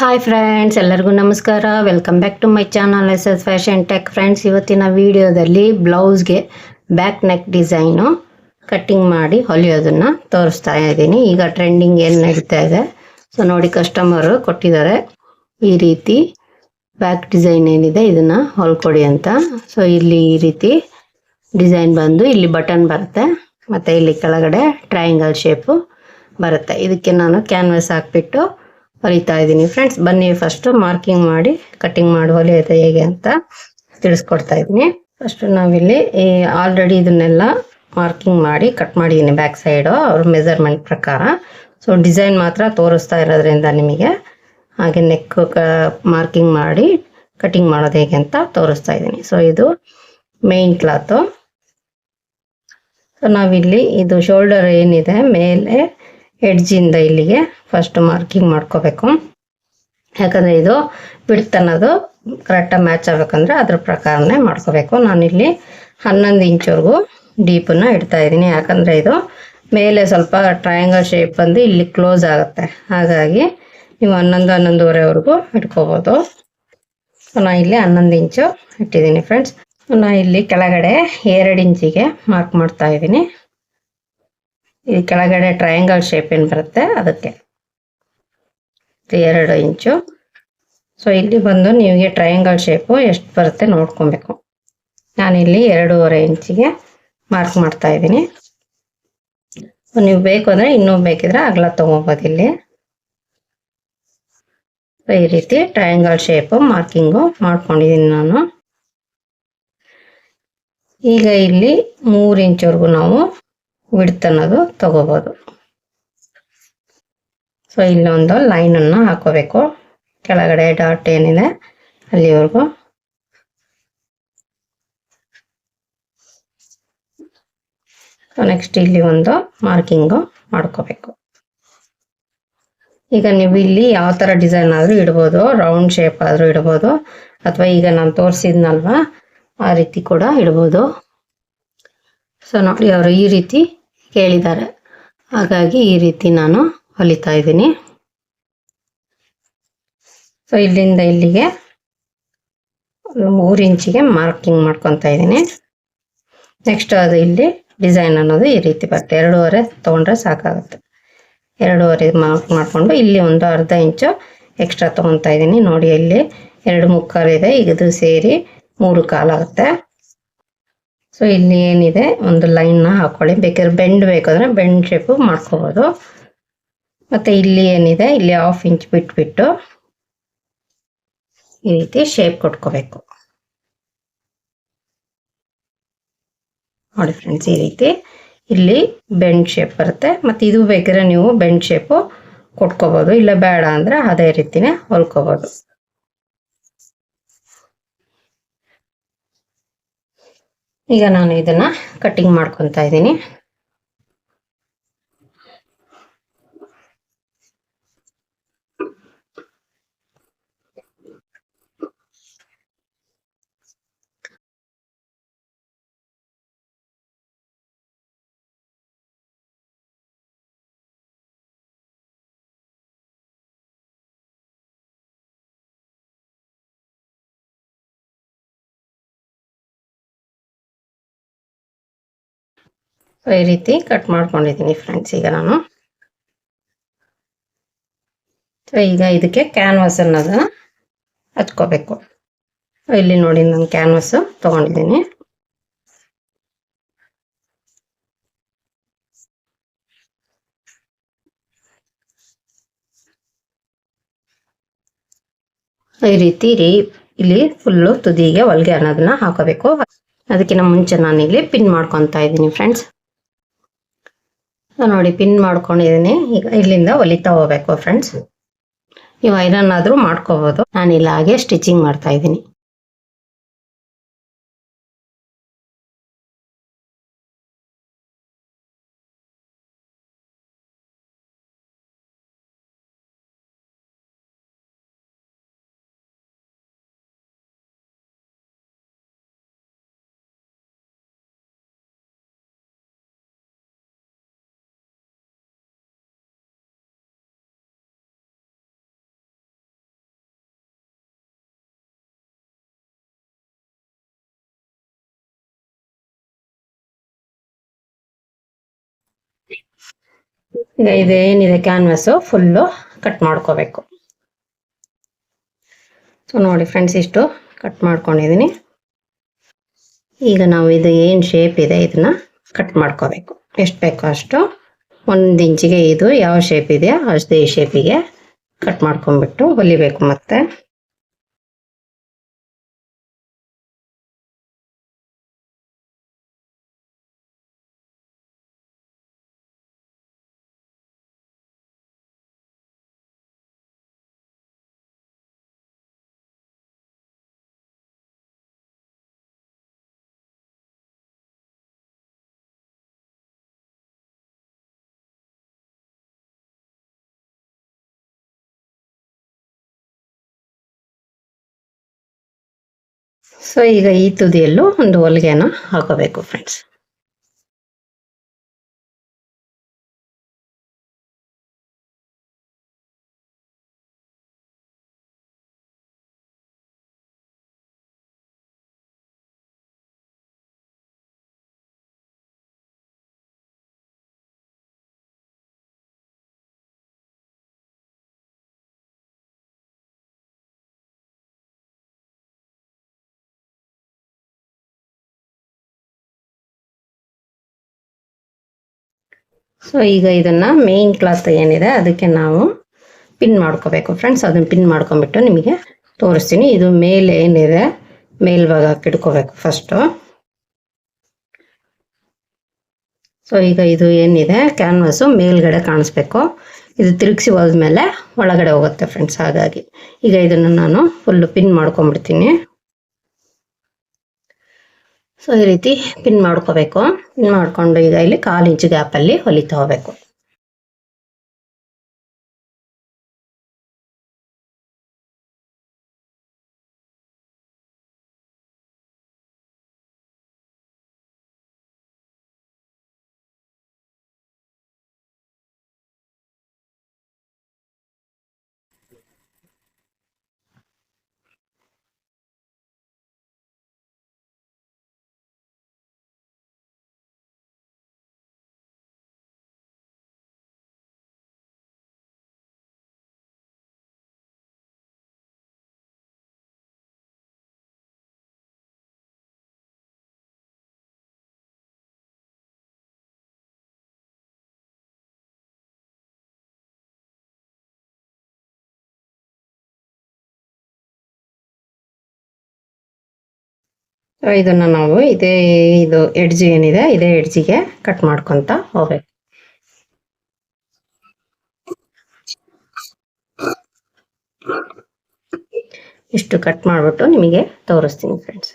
Hi friends ಎಲ್ಲರಿಗೂ ನಮಸ್ಕಾರ. Welcome back to my channel S S fashion tech friends ಇವತ್ತಿನ ವಿಡಿಯೋದಲ್ಲಿ ಬ್ಲೌಸ್ಗೆ ಬ್ಯಾಕ್ ನೆಕ್ ಡಿಸೈನು ಕಟ್ಟಿಂಗ್ ಮಾಡಿ ಹೊಲಿಯೋದನ್ನು ತೋರಿಸ್ತಾ ಇದ್ದೀನಿ. ಈಗ ಟ್ರೆಂಡಿಂಗ್ ಏನು ನಡೀತಾ ಇದೆ? ಸೊ ನೋಡಿ ಕಸ್ಟಮರು ಕೊಟ್ಟಿದ್ದಾರೆ. ಈ ರೀತಿ ಬ್ಯಾಕ್ ಡಿಸೈನ್ ಏನಿದೆ, ಇದನ್ನು ಹೊಲ್ಕೊಡಿ ಅಂತ. ಸೊ ಇಲ್ಲಿ ಈ ರೀತಿ ಡಿಸೈನ್ ಬಂದು ಇಲ್ಲಿ ಬಟನ್ ಬರುತ್ತೆ. ಮತ್ತು ಇಲ್ಲಿ ಕೆಳಗಡೆ ಟ್ರಯಾಂಗಲ್ ಶೇಪು ಬರುತ್ತೆ. ಇದಕ್ಕೆ ನಾನು ಕ್ಯಾನ್ವಾಸ್ ಹಾಕ್ಬಿಟ್ಟು ಹೊಲಿತಾ ಇದ್ದೀನಿ. ಫ್ರೆಂಡ್ಸ್ ಬನ್ನಿ ಫಸ್ಟ್ ಮಾರ್ಕಿಂಗ್ ಮಾಡಿ ಕಟಿಂಗ್ ಮಾಡಿ ಹೊಲಿಯೋದು ಹೇಗೆ ಅಂತ ತಿಳಿಸ್ಕೊಡ್ತಾ ಇದ್ದೀನಿ. ಫಸ್ಟ್ ನಾವಿಲ್ಲಿ ಆಲ್ರೆಡಿ ಇದನ್ನೆಲ್ಲ ಮಾರ್ಕಿಂಗ್ ಮಾಡಿ ಕಟ್ ಮಾಡಿದ್ದೀನಿ ಬ್ಯಾಕ್ ಸೈಡು ಅವ್ರ ಮೆಜರ್ಮೆಂಟ್ ಪ್ರಕಾರ. ಸೊ ಡಿಸೈನ್ ಮಾತ್ರ ತೋರಿಸ್ತಾ ಇರೋದ್ರಿಂದ ನಿಮಗೆ, ಹಾಗೆ ನೆಕ್ ಮಾರ್ಕಿಂಗ್ ಮಾಡಿ ಕಟಿಂಗ್ ಮಾಡೋದು ಹೇಗೆ ಅಂತ ತೋರಿಸ್ತಾ ಇದ್ದೀನಿ. ಸೊ ಇದು ಮೇನ್ ಕ್ಲಾತು ಸೊ ನಾವಿಲ್ಲಿ ಇದು ಶೋಲ್ಡರ್ ಏನಿದೆ, ಮೇಲೆ ಎಡ್ಜಿಂದ ಇಲ್ಲಿಗೆ ಫಸ್ಟ್ ಮಾರ್ಕಿಂಗ್ ಮಾಡ್ಕೋಬೇಕು. ಯಾಕಂದರೆ ಇದು ಬಿಡ್ತ್ ಅನ್ನೋದು ಕರೆಕ್ಟಾಗಿ ಮ್ಯಾಚ್ ಆಗ್ಬೇಕಂದ್ರೆ ಅದ್ರ ಪ್ರಕಾರನೇ ಮಾಡ್ಕೋಬೇಕು. ನಾನಿಲ್ಲಿ ಹನ್ನೊಂದು ಇಂಚ್ವರೆಗೂ ಡೀಪನ್ನು ಇಡ್ತಾ ಇದ್ದೀನಿ. ಯಾಕಂದರೆ ಇದು ಮೇಲೆ ಸ್ವಲ್ಪ ಟ್ರಯಾಂಗಲ್ ಶೇಪ್ ಬಂದು ಇಲ್ಲಿ ಕ್ಲೋಸ್ ಆಗುತ್ತೆ. ಹಾಗಾಗಿ ನೀವು ಹನ್ನೊಂದು, ಹನ್ನೊಂದುವರೆವರೆಗೂ ಇಟ್ಕೋಬೋದು. ನಾನು ಇಲ್ಲಿ ಹನ್ನೊಂದು ಇಂಚು ಇಟ್ಟಿದ್ದೀನಿ ಫ್ರೆಂಡ್ಸ್ ನಾನು ಇಲ್ಲಿ ಕೆಳಗಡೆ ಎರಡು ಇಂಚಿಗೆ ಮಾರ್ಕ್ ಮಾಡ್ತಾ ಇದ್ದೀನಿ. ಈ ಕೆಳಗಡೆ ಟ್ರಯಾಂಗಲ್ ಶೇಪ್ ಏನು ಬರುತ್ತೆ ಅದಕ್ಕೆ. ಎರಡು ಇಂಚು. ಸೊ ಇಲ್ಲಿ ಬಂದು ನಿಮಗೆ ಟ್ರಯಾಂಗಲ್ ಶೇಪು ಎಷ್ಟು ಬರುತ್ತೆ ನೋಡ್ಕೊಬೇಕು. ನಾನಿಲ್ಲಿ ಎರಡೂವರೆ ಇಂಚಿಗೆ ಮಾರ್ಕ್ ಮಾಡ್ತಾ ಇದ್ದೀನಿ. ನೀವು ಬೇಕು ಅಂದರೆ ಇನ್ನೂ ಬೇಕಿದ್ರೆ ಅಗಲ ತೊಗೋಬೋದು ಇಲ್ಲಿ. ಈ ರೀತಿ ಟ್ರಯಾಂಗಲ್ ಶೇಪು ಮಾರ್ಕಿಂಗು ಮಾಡ್ಕೊಂಡಿದ್ದೀನಿ ನಾನು. ಈಗ ಇಲ್ಲಿ ಮೂರು ಇಂಚ್ವರೆಗೂ ನಾವು ವಿಡ್ತ್ ಅನ್ನೋದು ತಗೋಬೋದು ಸೊ ಇಲ್ಲೊಂದು ಲೈನನ್ನು ಹಾಕೋಬೇಕು. ಕೆಳಗಡೆ ಡಾಟ್ ಏನಿದೆ, ಅಲ್ಲಿವರೆಗೂ. ನೆಕ್ಸ್ಟ್ ಇಲ್ಲಿ ಒಂದು ಮಾರ್ಕಿಂಗು ಮಾಡ್ಕೋಬೇಕು. ಈಗ ನೀವು ಇಲ್ಲಿ ಯಾವ ಥರ ಡಿಸೈನ್ ಆದರೂ ಇಡ್ಬೋದು ರೌಂಡ್ ಶೇಪ್ ಆದರೂ ಇಡ್ಬೋದು, ಅಥವಾ ಈಗ ನಾನು ತೋರಿಸಿದ್ನಲ್ವಾ, ಆ ರೀತಿ ಕೂಡ ಇಡ್ಬೋದು. ಸೊ ನೋಡಿ ಅವರು ಈ ರೀತಿ ಕೇಳಿದ್ದಾರೆ. ಹಾಗಾಗಿ ಈ ರೀತಿ ನಾನು ಹೊಲಿತಾ ಇದ್ದೀನಿ. ಸೊ ಇಲ್ಲಿಂದ ಇಲ್ಲಿಗೆ ಮೂರು ಇಂಚಿಗೆ ಮಾರ್ಕಿಂಗ್ ಮಾಡ್ಕೊತಾ ಇದ್ದೀನಿ. ನೆಕ್ಸ್ಟ್ ಅದು ಇಲ್ಲಿ ಡಿಸೈನ್ ಅನ್ನೋದು ಈ ರೀತಿ ಬರುತ್ತೆ. ಎರಡೂವರೆ ತೊಗೊಂಡ್ರೆ ಸಾಕಾಗುತ್ತೆ. ಎರಡೂವರೆ ಮಾರ್ಕ್ ಮಾಡಿಕೊಂಡು ಇಲ್ಲಿ ಒಂದು ಅರ್ಧ ಇಂಚು ಎಕ್ಸ್ಟ್ರಾ ತೊಗೊತಾ ಇದ್ದೀನಿ. ನೋಡಿ, ಇಲ್ಲಿ ಎರಡು ಮುಕ್ಕಾಲು ಇದೆ. ಇದು ಸೇರಿ ಮೂರು ಕಾಲಾಗುತ್ತೆ. ಸೊ ಇಲ್ಲಿ ಏನಿದೆ ಒಂದು ಲೈನ್ನ ಹಾಕೊಳ್ಳಿ. ಬೇಕಾದ್ರೆ ಬೆಂಡ್ ಬೇಕಾದ್ರೆ ಬೆಂಡ್ ಶೇಪು ಮಾಡ್ಕೋಬೋದು. ಮತ್ತು ಇಲ್ಲಿ ಏನಿದೆ? ಇಲ್ಲಿ ಹಾಫ್ ಇಂಚ್ ಬಿಟ್ಬಿಟ್ಟು ಈ ರೀತಿ ಶೇಪ್ ಕೊಟ್ಕೋಬೇಕು. ನೋಡಿ ಫ್ರೆಂಡ್ಸ್ ಈ ರೀತಿ ಇಲ್ಲಿ ಬೆಂಡ್ ಶೇಪ್ ಬರುತ್ತೆ. ಮತ್ತು ಇದು ಬೇಕಾದ್ರೆ ನೀವು ಬೆಂಡ್ ಶೇಪು ಕೊಟ್ಕೋಬೋದು. ಇಲ್ಲ ಬೇಡ ಅಂದರೆ ಅದೇ ರೀತಿನೇ ಹೊಲ್ಕೋಬೋದು. ಈಗ ನಾನು ಇದನ್ನ ಕಟ್ಟಿಂಗ್ ಮಾಡ್ಕೊತಾ ಇದ್ದೀನಿ. ಸೊ ಈ ರೀತಿ ಕಟ್ ಮಾಡ್ಕೊಂಡಿದ್ದೀನಿ ಫ್ರೆಂಡ್ಸ್ ಈಗ ನಾನು. ಸೊ ಈಗ ಇದಕ್ಕೆ ಕ್ಯಾನ್ವಾಸ್ ಅನ್ನೋದನ್ನ ಹಚ್ಕೋಬೇಕು. ಇಲ್ಲಿ ನೋಡಿ ನಾನು ಕ್ಯಾನ್ವಾಸ್ ತಗೊಂಡಿದ್ದೀನಿ. ಈ ರೀತಿ ರೀ ಇಲ್ಲಿ ಫುಲ್ಲು ತುದಿಗೆ ಹೊಲಿಗೆ ಅನ್ನೋದನ್ನ ಹಾಕೋಬೇಕು. ಅದಕ್ಕಿಂತ ಮುಂಚೆ ನಾನು ಇಲ್ಲಿ ಪಿನ್ ಮಾಡ್ಕೊತಾ ಇದ್ದೀನಿ ಫ್ರೆಂಡ್ಸ್ ನೋಡಿ ಪಿನ್ ಮಾಡ್ಕೊಂಡಿದ್ದೀನಿ ಈಗ ಇಲ್ಲಿಂದ ಹೊಲಿತಾ ಹೋಗ್ಬೇಕು ಫ್ರೆಂಡ್ಸ್ ನೀವು ಐರನ್ ಆದರೂ ಮಾಡ್ಕೋಬೋದು. ನಾನು ಹಾಗೆ ಸ್ಟಿಚಿಂಗ್ ಮಾಡ್ತಾ ಇದ್ದೀನಿ. ಈಗ ಇದೇನಿದೆ ಕ್ಯಾನ್ವಸ್ಸು ಫುಲ್ಲು ಕಟ್ ಮಾಡ್ಕೋಬೇಕು. ಸೊ ನೋಡಿ ಫ್ರೆಂಡ್ಸ್ ಇಷ್ಟು ಕಟ್ ಮಾಡ್ಕೊಂಡಿದ್ದೀನಿ ಈಗ ನಾವು ಇದು ಏನು ಶೇಪ್ ಇದೆ, ಇದನ್ನ ಕಟ್ ಮಾಡ್ಕೋಬೇಕು. ಎಷ್ಟು ಬೇಕೋ ಅಷ್ಟು. ಒಂದು ಇಂಚಿಗೆ ಇದು ಯಾವ ಶೇಪ್ ಇದೆಯೋ ಅಷ್ಟೇ ಈ ಶೇಪಿಗೆ ಕಟ್ ಮಾಡ್ಕೊಂಡ್ಬಿಟ್ಟು ಹೊಲಿಬೇಕು ಮತ್ತೆ. ಸೊ ಈಗ ಈ ತುದಿಯಲ್ಲೂ ಒಂದು ಹೊಲಿಗೆನ ಹಾಕೋಬೇಕು ಫ್ರೆಂಡ್ಸ್ ಸೊ ಈಗ ಇದನ್ನು ಮೇಯ್ನ್ ಕ್ಲಾತ್ ಏನಿದೆ, ಅದಕ್ಕೆ ನಾವು ಪಿನ್ ಮಾಡ್ಕೋಬೇಕು. ಫ್ರೆಂಡ್ಸ್ ಅದನ್ನು ಪಿನ್ ಮಾಡ್ಕೊಂಬಿಟ್ಟು ನಿಮಗೆ ತೋರಿಸ್ತೀನಿ. ಇದು ಮೇಲೆ ಏನಿದೆ, ಮೇಲ್ಭಾಗ ಇಟ್ಕೋಬೇಕು ಫಸ್ಟು ಸೊ ಈಗ ಇದು ಏನಿದೆ ಕ್ಯಾನ್ವಾಸು ಮೇಲ್ಗಡೆ ಕಾಣಿಸ್ಬೇಕು. ಇದು ತಿರುಗಿಸಿ ಹೋದ್ಮೇಲೆ ಒಳಗಡೆ ಹೋಗುತ್ತೆ ಫ್ರೆಂಡ್ಸ್ ಹಾಗಾಗಿ. ಈಗ ಇದನ್ನು ನಾನು ಫುಲ್ಲು ಪಿನ್ ಮಾಡ್ಕೊಂಡ್ಬಿಡ್ತೀನಿ. ಸೊ ಈ ರೀತಿ ಪಿನ್ ಮಾಡ್ಕೋಬೇಕು. ಪಿನ್ ಮಾಡ್ಕೊಂಡು ಈಗ ಇಲ್ಲಿ ಕಾಲು ಇಂಚು ಗ್ಯಾಪಲ್ಲಿ ಹೊಲಿತಾ ಹೋಗ್ಬೇಕು. ಇದನ್ನ ನಾವು ಇದೇ ಇದು ಎಡ್ಜ್ ಏನಿದೆ, ಇದೇ ಎಡ್ಜಿಗೆ ಕಟ್ ಮಾಡ್ಕೊತ ಹೋಗ್ಬೇಕು. ಇಷ್ಟು ಕಟ್ ಮಾಡಿಬಿಟ್ಟು ನಿಮಗೆ ತೋರಿಸ್ತೀನಿ ಫ್ರೆಂಡ್ಸ್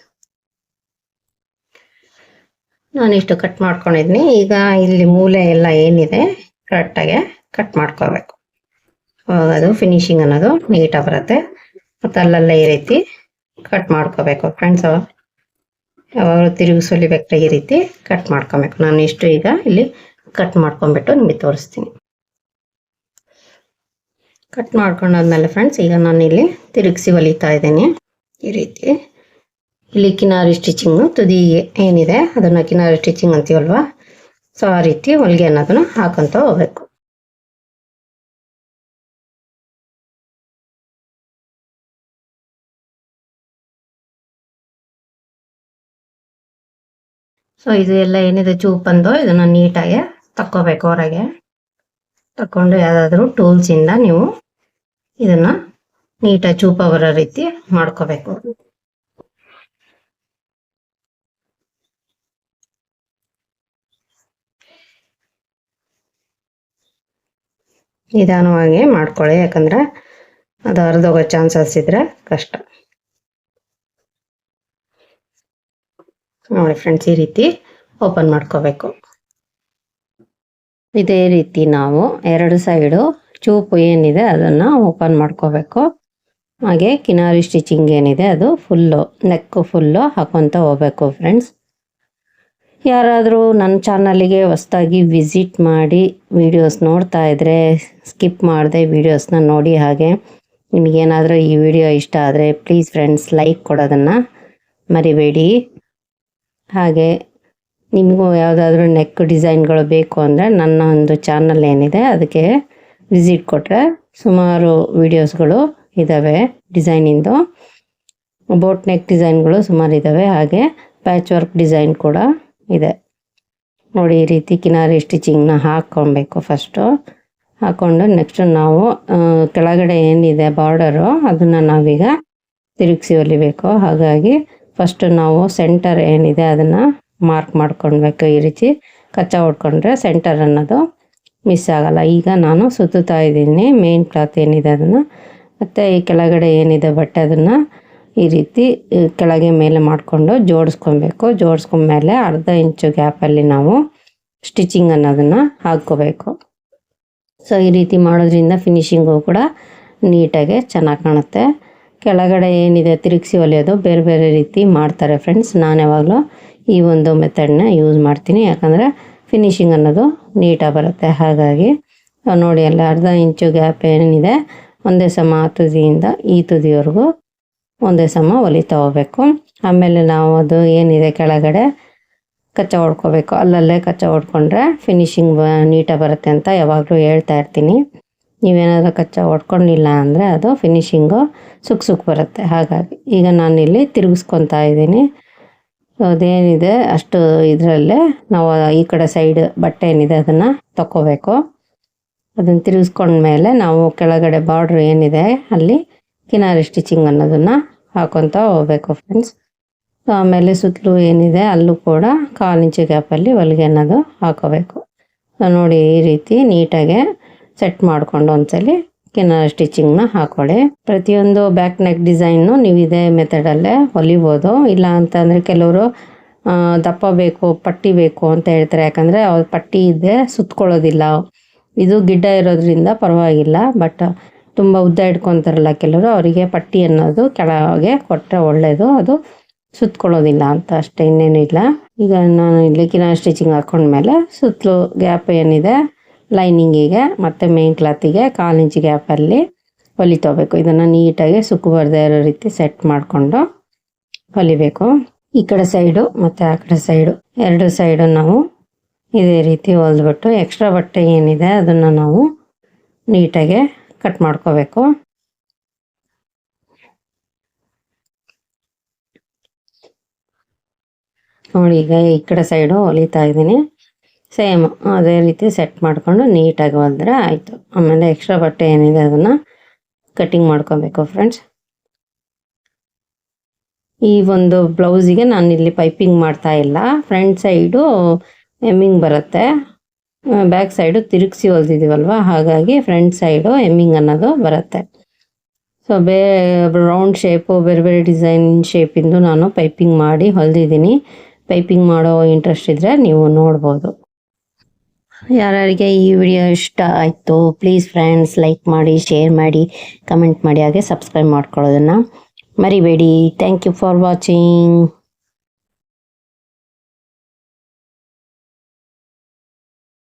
ನಾನು ಇಷ್ಟು ಕಟ್ ಮಾಡ್ಕೊಂಡಿದ್ದೀನಿ ಈಗ ಇಲ್ಲಿ ಮೂಲೆ ಎಲ್ಲ ಏನಿದೆ ಕರೆಕ್ಟಾಗಿ ಕಟ್ ಮಾಡ್ಕೋಬೇಕು ಅವಾಗ ಅದು ಫಿನಿಶಿಂಗ್ ಅನ್ನೋದು ನೀಟಾಗಿ ಬರುತ್ತೆ. ಮತ್ತು ಅಲ್ಲಲ್ಲೇ ಈ ರೀತಿ ಕಟ್ ಮಾಡ್ಕೋಬೇಕು ಫ್ರೆಂಡ್ಸ್ ಯಾವಾಗಲೂ ತಿರುಗಿ ಸುಲಿಬೇಕು ಈ ರೀತಿ ಕಟ್ ಮಾಡ್ಕೊಬೇಕು. ನಾನು ಇಷ್ಟು ಈಗ ಇಲ್ಲಿ ಕಟ್ ಮಾಡ್ಕೊಂಬಿಟ್ಟು ನಿಮಗೆ ತೋರಿಸ್ತೀನಿ. ಕಟ್ ಮಾಡ್ಕೊಂಡಾದ್ಮೇಲೆ ಫ್ರೆಂಡ್ಸ್ ಈಗ ನಾನು ಇಲ್ಲಿ ತಿರುಗಿಸಿ ಹೊಲಿತಾ ಇದ್ದೀನಿ. ಈ ರೀತಿ. ಇಲ್ಲಿ ಕಿನಾರಿ ಸ್ಟಿಚಿಂಗು ತುದಿ ಏನಿದೆ, ಅದನ್ನು ಕಿನಾರಿ ಸ್ಟಿಚಿಂಗ್ ಅಂತೀವಲ್ವಾ? ಸೊ ಆ ರೀತಿ ಹೊಲಿಗೆ ಅನ್ನೋದನ್ನು ಹಾಕೊಂತ ಹೋಗ್ಬೇಕು. ಸೊ ಇದು ಎಲ್ಲ ಏನಿದೆ? ಚೂಪ್ ಇದನ್ನ ನೀಟಾಗಿ ತಕ್ಕೋಬೇಕು ಹೊರಗೆ. ತಕ್ಕೊಂಡು ಯಾವುದಾದ್ರೂ ಟೂಲ್ಸಿಂದ ನೀವು ಇದನ್ನ ನೀಟಾಗಿ ಚೂಪ ಬರೋ ರೀತಿ ಮಾಡ್ಕೋಬೇಕು. ನಿಧಾನವಾಗಿ ಮಾಡ್ಕೊಳ್ಳಿ, ಯಾಕಂದ್ರೆ ಅದು ಹರಿದೋಗೋ ಚಾನ್ಸಸ್ ಇದ್ರೆ ಕಷ್ಟ. ನೋಡಿ ಫ್ರೆಂಡ್ಸ್, ಈ ರೀತಿ ಓಪನ್ ಮಾಡ್ಕೋಬೇಕು. ಇದೇ ರೀತಿ ನಾವು ಎರಡು ಸೈಡು ಚೂಪು ಏನಿದೆ ಅದನ್ನು ಓಪನ್ ಮಾಡ್ಕೋಬೇಕು. ಹಾಗೆ ಕಿನಾರಿ ಸ್ಟಿಚಿಂಗ್ ಏನಿದೆ ಅದು ಫುಲ್ಲು, ನೆಕ್ಕು ಫುಲ್ಲು ಹಾಕೊತ ಹೋಗ್ಬೇಕು ಫ್ರೆಂಡ್ಸ್. ಯಾರಾದರೂ ನನ್ನ ಚಾನಲಿಗೆ ಹೊಸ್ದಾಗಿ ವಿಸಿಟ್ ಮಾಡಿ ವಿಡಿಯೋಸ್ ನೋಡ್ತಾ ಇದ್ದರೆ ಸ್ಕಿಪ್ ಮಾಡಿದೆ ವಿಡಿಯೋಸ್ನ ನೋಡಿ ಹಾಗೆ. ನಿಮಗೇನಾದರೂ ಈ ವಿಡಿಯೋ ಇಷ್ಟ ಆದರೆ ಪ್ಲೀಸ್ ಫ್ರೆಂಡ್ಸ್ ಲೈಕ್ ಕೊಡೋದನ್ನು ಮರಿಬೇಡಿ. ಹಾಗೆ ನಿಮಗೂ ಯಾವುದಾದ್ರೂ ನೆಕ್ ಡಿಸೈನ್ಗಳು ಬೇಕು ಅಂದರೆ ನನ್ನ ಒಂದು ಚಾನಲ್ ಏನಿದೆ, ಅದಕ್ಕೆ ವಿಸಿಟ್ ಕೊಟ್ಟರೆ ಸುಮಾರು ವಿಡಿಯೋಸ್ಗಳು ಇದ್ದಾವೆ ಡಿಸೈನಿಂದು ಬೋಟ್ ನೆಕ್ ಡಿಸೈನ್ಗಳು ಸುಮಾರು ಇದ್ದಾವೆ ಹಾಗೆ ಪ್ಯಾಚ್ ವರ್ಕ್ ಡಿಸೈನ್ ಕೂಡ ಇದೆ. ನೋಡಿ, ಈ ರೀತಿ ಕಿನಾರಿ ಸ್ಟಿಚಿಂಗ್ನ ಹಾಕ್ಕೊಬೇಕು ಫಸ್ಟು ಹಾಕ್ಕೊಂಡು ನೆಕ್ಸ್ಟ್ ನಾವು ಕೆಳಗಡೆ ಏನಿದೆ ಬಾರ್ಡರು ಅದನ್ನು ನಾವೀಗ ತಿರುಗಿಸಿ ಹೊಲಿಬೇಕು ಹಾಗಾಗಿ ಫಸ್ಟ್ ನಾವು ಸೆಂಟರ್ ಏನಿದೆ ಅದನ್ನು ಮಾರ್ಕ್ ಮಾಡ್ಕೊಳ್ಬೇಕು ಈ ರೀತಿ. ಕಚ್ಚಾ ಹೊಡ್ಕೊಂಡ್ರೆ ಸೆಂಟರ್ ಅನ್ನೋದು ಮಿಸ್ ಆಗಲ್ಲ. ಈಗ ನಾನು ಸುತ್ತುತ್ತಾ ಇದ್ದೀನಿ. ಮೇನ್ ಕ್ಲಾತ್ ಏನಿದೆ ಅದನ್ನು. ಮತ್ತು ಈ ಕೆಳಗಡೆ ಏನಿದೆ ಬಟ್ಟೆ ಅದನ್ನು ಈ ರೀತಿ ಕೆಳಗೆ ಮೇಲೆ ಮಾಡಿಕೊಂಡು ಜೋಡಿಸ್ಕೊಬೇಕು ಜೋಡಿಸ್ಕೊಂಡ್ಮೇಲೆ ಅರ್ಧ ಇಂಚು ಗ್ಯಾಪಲ್ಲಿ ನಾವು ಸ್ಟಿಚಿಂಗ್ ಅನ್ನೋದನ್ನು ಹಾಕ್ಕೋಬೇಕು. ಸೊ ಈ ರೀತಿ ಮಾಡೋದ್ರಿಂದ ಫಿನಿಶಿಂಗು ಕೂಡ ನೀಟಾಗಿ ಚೆನ್ನಾಗಿ ಕಾಣುತ್ತೆ. ಕೆಳಗಡೆ ಏನಿದೆ, ತಿರುಗಿಸಿ ಹೊಲಿಯೋದು ಬೇರೆ ಬೇರೆ ರೀತಿ ಮಾಡ್ತಾರೆ ಫ್ರೆಂಡ್ಸ್ ನಾನು ಯಾವಾಗಲೂ ಈ ಒಂದು ಮೆಥಡ್ನ ಯೂಸ್ ಮಾಡ್ತೀನಿ. ಯಾಕಂದರೆ ಫಿನಿಶಿಂಗ್ ಅನ್ನೋದು ನೀಟಾಗಿ ಬರುತ್ತೆ. ಹಾಗಾಗಿ, ನೋಡಿ, ಎಲ್ಲ ಅರ್ಧ ಇಂಚು ಗ್ಯಾಪ್ ಏನಿದೆ, ಒಂದೇ ಸಮ ಆ ತುದಿಯಿಂದ ಈ ತುದಿವರೆಗೂ ಒಂದೇ ಸಮ ಹೊಲಿತಾ ಹೋಗ್ಬೇಕು ಆಮೇಲೆ ನಾವು ಅದು ಏನಿದೆ ಕೆಳಗಡೆ, ಕಚ್ಚ ಹೊಡ್ಕೋಬೇಕು. ಅಲ್ಲಲ್ಲೇ ಕಚ್ಚಾ ಹೊಡ್ಕೊಂಡ್ರೆ ಫಿನಿಶಿಂಗ್ ನೀಟಾಗಿ ಬರುತ್ತೆ ಅಂತ ಯಾವಾಗಲೂ ಹೇಳ್ತಾ ಇರ್ತೀನಿ. ನೀವೇನಾದರೂ ಕಚ್ಚಾ ಒಡ್ಕೊಂಡಿಲ್ಲ ಅಂದರೆ ಅದು ಫಿನಿಶಿಂಗು ಸುಕ್ ಸುಕ್ ಬರುತ್ತೆ. ಹಾಗಾಗಿ ಈಗ ನಾನಿಲ್ಲಿ ತಿರುಗಿಸ್ಕೊತಾ ಇದ್ದೀನಿ. ಅದೇನಿದೆ, ಅಷ್ಟು ಇದರಲ್ಲೇ ನಾವು ಈ ಕಡೆ ಸೈಡ್ ಬಟ್ಟೆ ಏನಿದೆ ಅದನ್ನು ತಗೋಬೇಕು ಅದನ್ನು ತಿರುಗಿಸ್ಕೊಂಡ್ಮೇಲೆ ನಾವು ಕೆಳಗಡೆ ಬಾರ್ಡ್ರ್ ಏನಿದೆ, ಅಲ್ಲಿ ಕಿನಾರಿ ಸ್ಟಿಚಿಂಗ್ ಅನ್ನೋದನ್ನು ಹಾಕೊತಾ ಹೋಗ್ಬೇಕು ಫ್ರೆಂಡ್ಸ್ ಆಮೇಲೆ ಸುತ್ತಲೂ ಏನಿದೆ, ಅಲ್ಲೂ ಕೂಡ ಕಾಲಿಂಚು ಗ್ಯಾಪಲ್ಲಿ ಹೊಲಿಗೆ ಅನ್ನೋದು ಹಾಕೋಬೇಕು. ನೋಡಿ ಈ ರೀತಿ ನೀಟಾಗೆ ಸೆಟ್ ಮಾಡಿಕೊಂಡು ಒಂದ್ಸಲಿ ಕಿನಾರಿ ಸ್ಟಿಚಿಂಗ್ನ ಹಾಕೊಳ್ಳಿ. ಪ್ರತಿಯೊಂದು ಬ್ಯಾಕ್ ನೆಕ್ ಡಿಸೈನು ನೀವು ಇದೇ ಮೆಥಡಲ್ಲೇ ಹೊಲಿಬೋದು. ಇಲ್ಲ ಅಂತಂದರೆ ಕೆಲವರು ದಪ್ಪ ಬೇಕು, ಪಟ್ಟಿ ಬೇಕು ಅಂತ ಹೇಳ್ತಾರೆ. ಯಾಕಂದರೆ ಅವ್ರ ಪಟ್ಟಿ ಇದೆ ಸುತ್ಕೊಳ್ಳೋದಿಲ್ಲ. ಇದು ಗಿಡ್ಡ ಇರೋದ್ರಿಂದ ಪರವಾಗಿಲ್ಲ. ಬಟ್ ತುಂಬ ಉದ್ದ ಇಟ್ಕೊತಾರಲ್ಲ ಕೆಲವರು, ಅವರಿಗೆ ಪಟ್ಟಿ ಅನ್ನೋದು ಕೆಳಗೆ ಕೊಟ್ಟರೆ ಒಳ್ಳೆಯದು ಅದು ಸುತ್ಕೊಳ್ಳೋದಿಲ್ಲ ಅಂತ ಅಷ್ಟೇ ಇನ್ನೇನಿಲ್ಲ ಈಗ ನಾನು ಇಲ್ಲಿ ಕಿನ ಸ್ಟಿಚಿಂಗ್ ಹಾಕೊಂಡ್ಮೇಲೆ ಸುತ್ತಲೂ ಗ್ಯಾಪ್ ಏನಿದೆ ಲೈನಿಂಗಿಗೆ, ಮತ್ತು ಮೇನ್ ಕ್ಲಾತಿಗೆ ಕಾಲು ಇಂಚ್ ಗ್ಯಾಪಲ್ಲಿ ಹೊಲಿತೋಬೇಕು. ಇದನ್ನು ನೀಟಾಗಿ ಸುಕ್ಕು ಬರದೇ ಇರೋ ರೀತಿ ಸೆಟ್ ಮಾಡಿಕೊಂಡು ಹೊಲಿಬೇಕು. ಈ ಕಡೆ ಸೈಡು ಮತ್ತು ಆ ಕಡೆ ಸೈಡು ಎರಡು ಸೈಡು ನಾವು ಇದೇ ರೀತಿ ಹೊಲಿದ್ಬಿಟ್ಟು ಎಕ್ಸ್ಟ್ರಾ ಬಟ್ಟೆ ಏನಿದೆ ಅದನ್ನು ನಾವು ನೀಟಾಗಿ ಕಟ್ ಮಾಡ್ಕೋಬೇಕು. ನೋಡಿ, ಈಗ ಈ ಕಡೆ ಸೈಡು ಹೊಲಿತಾ ಇದ್ದೀನಿ. ಸೇಮ್ ಅದೇ ರೀತಿ ಸೆಟ್ ಮಾಡಿಕೊಂಡು ನೀಟಾಗಿ ಹೊಲಿದ್ರೆ ಆಯಿತು. ಆಮೇಲೆ ಎಕ್ಸ್ಟ್ರಾ ಬಟ್ಟೆ ಏನಿದೆ ಅದನ್ನು ಕಟ್ಟಿಂಗ್ ಮಾಡ್ಕೋಬೇಕು ಫ್ರೆಂಡ್ಸ್ ಈ ಒಂದು ಬ್ಲೌಸಿಗೆ ನಾನು ಇಲ್ಲಿ ಪೈಪಿಂಗ್ ಮಾಡ್ತಾ ಇಲ್ಲ. ಫ್ರಂಟ್ ಸೈಡು ಎಮ್ಮಿಂಗ್ ಬರುತ್ತೆ. ಬ್ಯಾಕ್ ಸೈಡು ತಿರುಗಿಸಿ ಹೊಲ್ದಿದ್ದೀವಲ್ವ ಹಾಗಾಗಿ ಫ್ರಂಟ್ ಸೈಡು ಎಮ್ಮಿಂಗ್ ಅನ್ನೋದು ಬರುತ್ತೆ. ಸೊ ಬೇ ರೌಂಡ್ ಶೇಪು ಬೇರೆ ಬೇರೆ ಡಿಸೈನ್ ಶೇಪಿಂದು ನಾನು ಪೈಪಿಂಗ್ ಮಾಡಿ ಹೊಲಿದಿದ್ದೀನಿ. ಪೈಪಿಂಗ್ ಮಾಡೋ ಇಂಟ್ರೆಸ್ಟ್ ಇದ್ದರೆ ನೀವು ನೋಡ್ಬೋದು. ಯಾರ್ಯಾರಿಗೆ ಈ ವಿಡಿಯೋ ಇಷ್ಟ ಆಯಿತು ಪ್ಲೀಸ್ ಫ್ರೆಂಡ್ಸ್ ಲೈಕ್ ಮಾಡಿ ಶೇರ್ ಮಾಡಿ ಕಮೆಂಟ್ ಮಾಡಿ, ಹಾಗೆ ಸಬ್ಸ್ಕ್ರೈಬ್ ಮಾಡ್ಕೊಳ್ಳೋದನ್ನು ಮರಿಬೇಡಿ. Thank you for watching